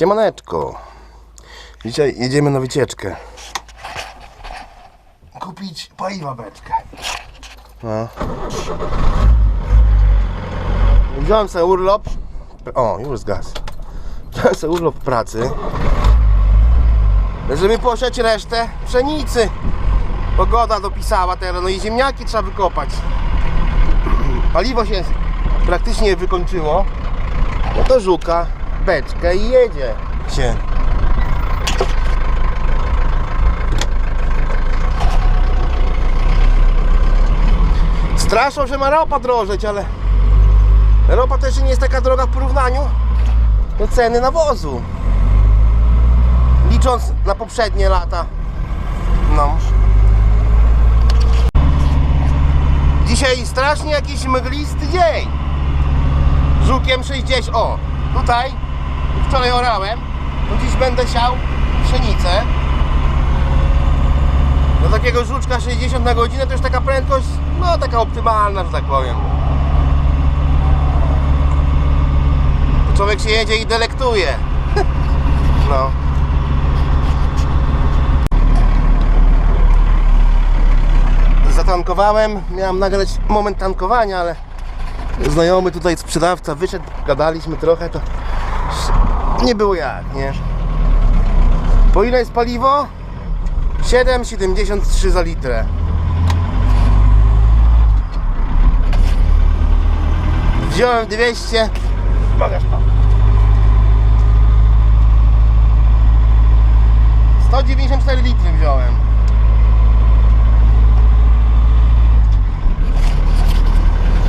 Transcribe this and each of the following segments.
Siemaneczko. Dzisiaj jedziemy na wycieczkę. Kupić paliwa beczkę. No. Wziąłem sobie urlop. O, już zgasł. Wziąłem sobie urlop w pracy. Żeby posiać resztę pszenicy. Pogoda dopisała teraz, no i ziemniaki trzeba wykopać. Paliwo się praktycznie wykończyło. No to żuka beczkę i jedzie się. Straszą, że ma ropa drożeć, ale ropa też nie jest taka droga w porównaniu do ceny nawozu. Licząc na poprzednie lata. No. Dzisiaj strasznie jakiś mglisty dzień. Żukiem 60. O, tutaj wczoraj orałem. No dziś będę siał pszenicę. Do takiego żuczka 60 na godzinę to już taka prędkość, no taka optymalna, że tak powiem. To człowiek się jedzie i delektuje. No. Zatankowałem, miałem nagrać moment tankowania, ale znajomy tutaj sprzedawca wyszedł, gadaliśmy trochę, to nie było jak, nie? Po ile jest paliwo? 7,73 za litrę. Wziąłem 200. Pokaż pan. 194 litry wziąłem.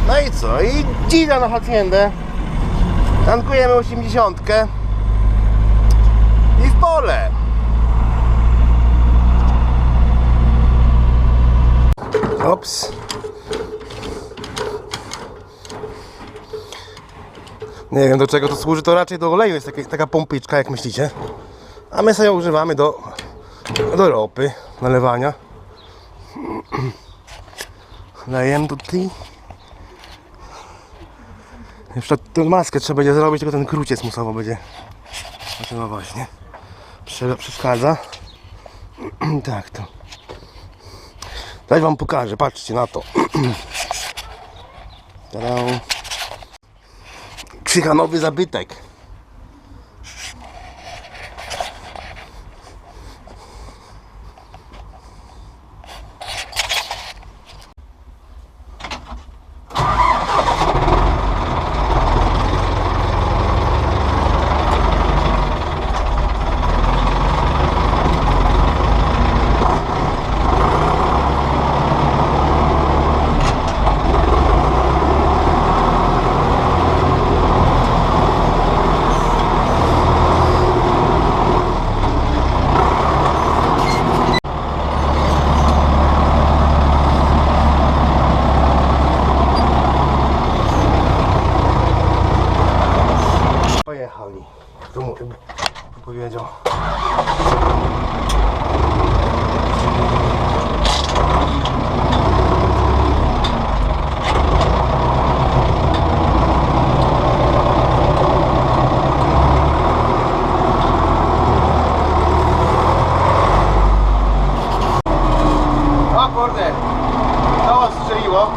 No i co? I dzida na haciendę. Tankujemy 80 i w pole. Ops. Nie wiem do czego to służy, to raczej do oleju jest taka, taka jak myślicie. A my sobie ją używamy do, do ropy, nalewania. Lejemy tutaj. Jeszcze tę maskę trzeba będzie zrobić, tylko ten kruciec musowo będzie. No właśnie. Prze- Przeszkadza. tak to. Daj wam pokażę, patrzcie na to. Tada. Krzychanowy zabytek. Pojechali. Tu mu chyba powiedział. O kurde, to strzeliło.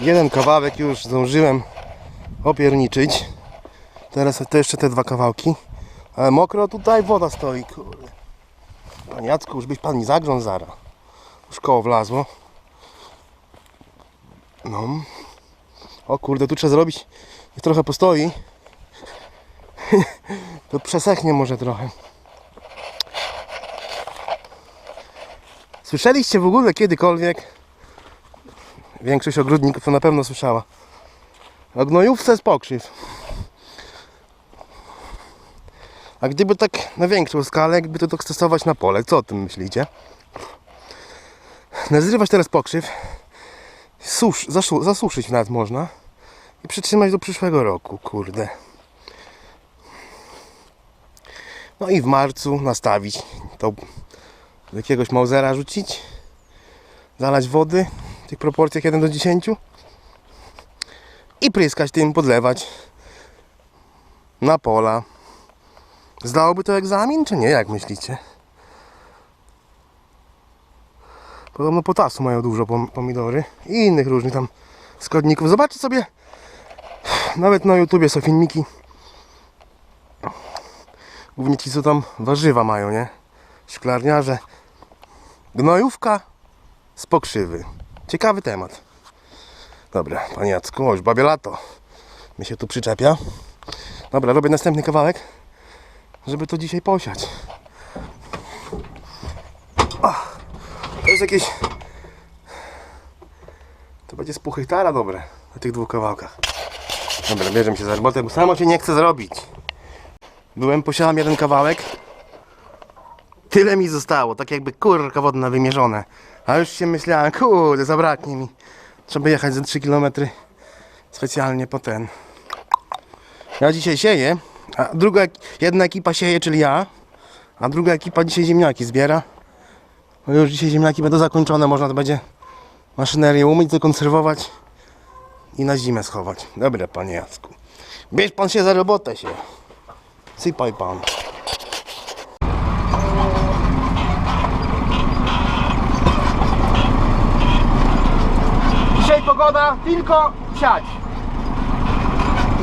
Jeden kawałek już zdążyłem opierniczyć. Teraz to jeszcze te dwa kawałki. Ale mokro tutaj woda stoi, kurde. Panie Jacku, już byś pan mi zagrzął zara. Już koło wlazło. No. O kurde, tu trzeba zrobić. Niech trochę postoi. to przesechnie może trochę. Słyszeliście w ogóle kiedykolwiek Większość ogródników to na pewno słyszała. O gnojówce z pokrzyw. A gdyby tak na większą skalę, jakby to tak stosować na pole, co o tym myślicie? Nazrywać teraz pokrzyw, susz, zasu, zasuszyć nawet można i przytrzymać do przyszłego roku, kurde. No i w marcu nastawić to do jakiegoś mauzera rzucić, zalać wody tych proporcjach 1 do 10 i pryskać tym, podlewać na pola. Zdałoby to egzamin, czy nie? Jak myślicie? Podobno potasu mają dużo pom- pomidory i innych różnych tam składników. Zobaczcie sobie, nawet na YouTubie są filmiki. Głównie ci, co tam warzywa mają, nie? Szklarniarze. Gnojówka z pokrzywy. Ciekawy temat. Dobra, panie Jacku, o, babie lato. Mi się tu przyczepia. Dobra, robię następny kawałek, żeby to dzisiaj posiać. Ach, to jest jakieś... To będzie z pół hektara dobre na tych dwóch kawałkach. Dobra, bierzemy się za robotę, bo samo się nie chce zrobić. Byłem, posiadam jeden kawałek. Tyle mi zostało, tak jakby kurka wodna wymierzone. A już się myślałem, kurde, zabraknie mi. Trzeba jechać ze 3 km specjalnie po ten. Ja dzisiaj sieję, a druga, jedna ekipa sieje, czyli ja, a druga ekipa dzisiaj ziemniaki zbiera. No już dzisiaj ziemniaki będą zakończone, można to będzie maszynerię umyć, zakonserwować i na zimę schować. Dobra, panie Jacku. Bierz pan się za robotę się. Sypaj pan. Pogoda tylko siać.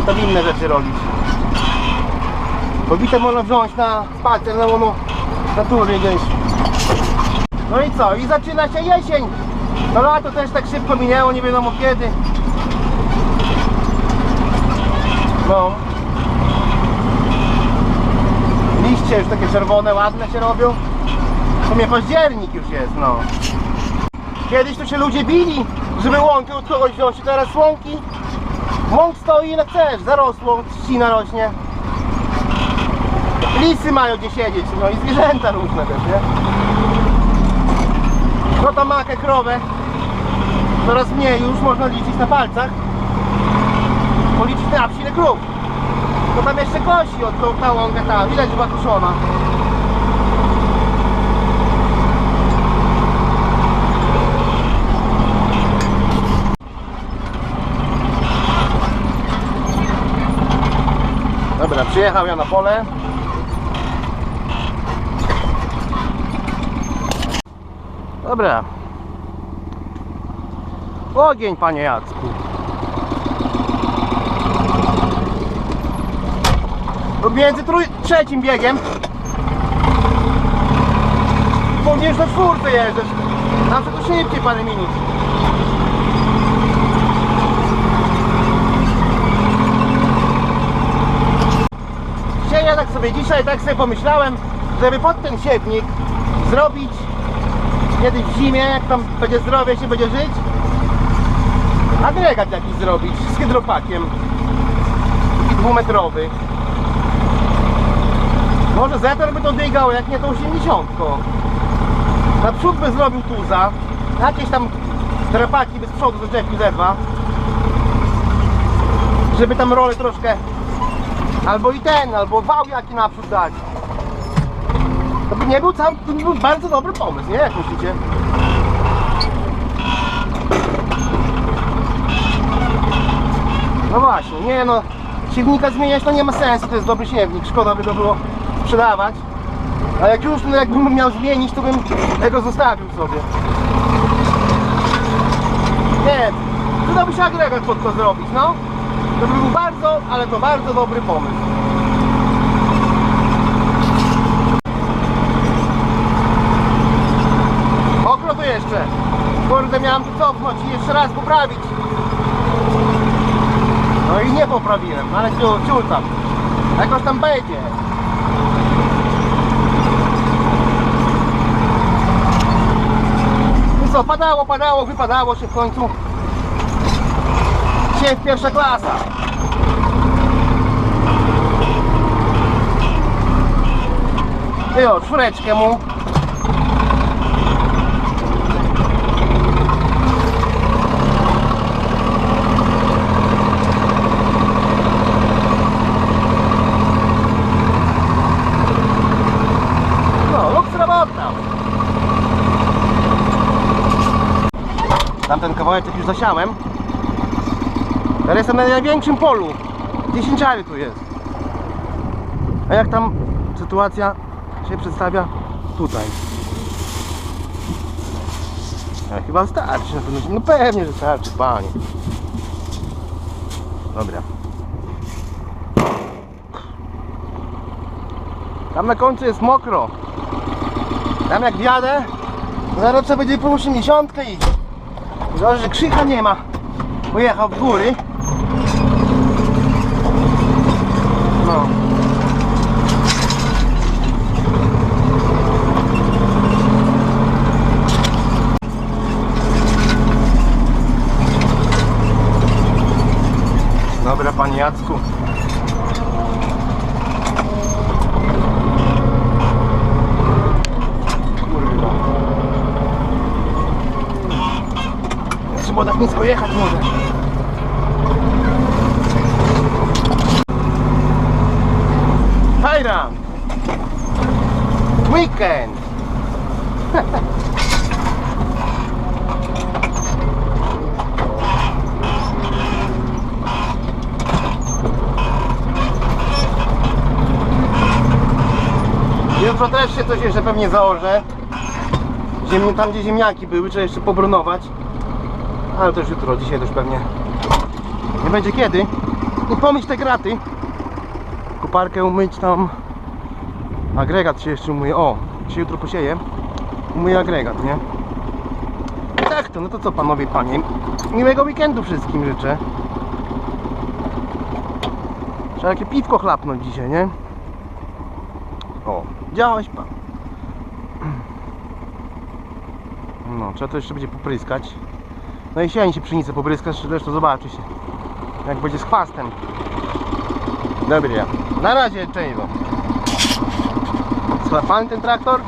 I tam inne rzeczy robić. Pobite można wziąć na spacer, na łono natury gdzieś. No i co? I zaczyna się jesień. To lato też tak szybko minęło, nie wiadomo kiedy. No. Liście już takie czerwone, ładne się robią. W sumie październik już jest, no. Kiedyś to się ludzie bili, żeby łąkę od kogoś wziąć, teraz łąki. Łąk stoi ile chcesz, zarosło, trzcina rośnie. Lisy mają gdzie siedzieć, no i zwierzęta różne też, nie? No to makę, krowę, coraz mniej już można liczyć na palcach. Policzyć na wsi ile krów. To tam jeszcze kosi od tą, ta łąkę tam, widać była tuszona. Dobra, przyjechał ja na pole. Dobra. Ogień, panie Jacku. To Między trzecim biegiem Powinieneś na czwórce jeżdżać Tam to szybciej parę minut Sieję tak sobie dzisiaj, tak sobie pomyślałem Żeby pod ten siewnik zrobić Kiedyś w zimie, jak tam będzie zdrowie się będzie żyć Agregat jakiś zrobić z hydropakiem Taki dwumetrowy może Zetor by to dygał, jak nie to 80. Na przód by zrobił tuza, jakieś tam drapaki by z przodu zaczepił zedwa. Żeby tam rolę troszkę albo i ten, albo wał jaki naprzód dać. To by nie był cał, to by był bardzo dobry pomysł, nie? Jak myślicie? No właśnie, nie no, siewnika zmieniać to nie ma sensu, to jest dobry siewnik, szkoda by go było sprzedawać. A jak już, no jakbym miał zmienić, to bym tego zostawił sobie. Nie, przydałby się agregat pod to zrobić, no. To by był bardzo, ale to bardzo dobry pomysł. Mokro to jeszcze. Kurde, miałem tu cofnąć i jeszcze raz poprawić. No i nie poprawiłem, ale ciul, ciul tam. Jakoś tam będzie. I co, padało, padało, wypadało się w końcu. Ziew pierwsza klasa. I o, czwóreczkę mu. No, luks robota. Tamten kawałeczek już zasiałem. Teraz jestem na największym polu. 10 ari tu jest. A jak tam sytuacja się przedstawia? Tutaj. A chyba starczy na pewno. No pewnie, że starczy, panie. Dobra. Tam na końcu jest mokro. Tam jak wjadę, zaraz będzie po 80 iść. Zależy, że krzycha nie ma. Pojechał w góry. No. Dobra, panie Jacku. Kurwa. Trzeba tak nisko jechać może. Fajran! Weekend! Jutro też się coś jeszcze pewnie założę. Ziemi, tam gdzie ziemniaki były, trzeba jeszcze pobrunować. Ale już jutro, dzisiaj już pewnie nie będzie kiedy. I pomyć te graty. Koparkę umyć tam. Agregat się jeszcze umyje. O, się jutro posieję. Umyję agregat, nie? Tak to, no to co panowie panie. Miłego weekendu wszystkim życzę. Trzeba jakie piwko chlapnąć dzisiaj, nie? O, działałeś pan. No, trzeba to jeszcze będzie popryskać. No i sień się pszenicę popryskać, zresztą zobaczy się. Jak będzie z chwastem. Dobra, na razie, cześć wam. Schlapany ten traktor?